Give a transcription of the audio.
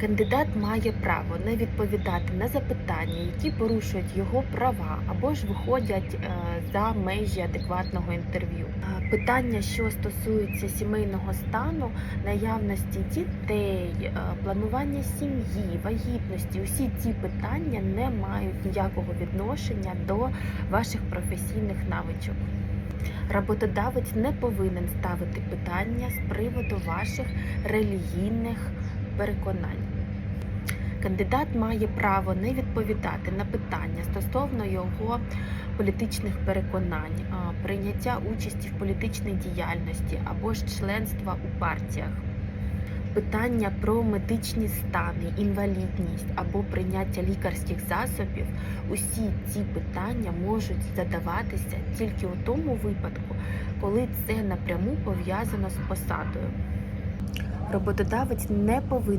Кандидат має право не відповідати на запитання, які порушують його права або ж виходять е, за межі адекватного інтерв'ю. Е, Питання, що стосуються сімейного стану, наявності дітей, е, планування сім'ї, вагітності, усі ці питання не мають ніякого відношення до ваших професійних навичок. Роботодавець не повинен ставити питання з приводу ваших релігійних переконань. Кандидат має право не відповідати на питання стосовно його політичних переконань, прийняття участі в політичній діяльності або ж членства у партіях. Питання про медичні стани, інвалідність або прийняття лікарських засобів, усі ці питання можуть задаватися тільки у тому випадку, коли це напряму пов'язано з посадою. Роботодавець не повинен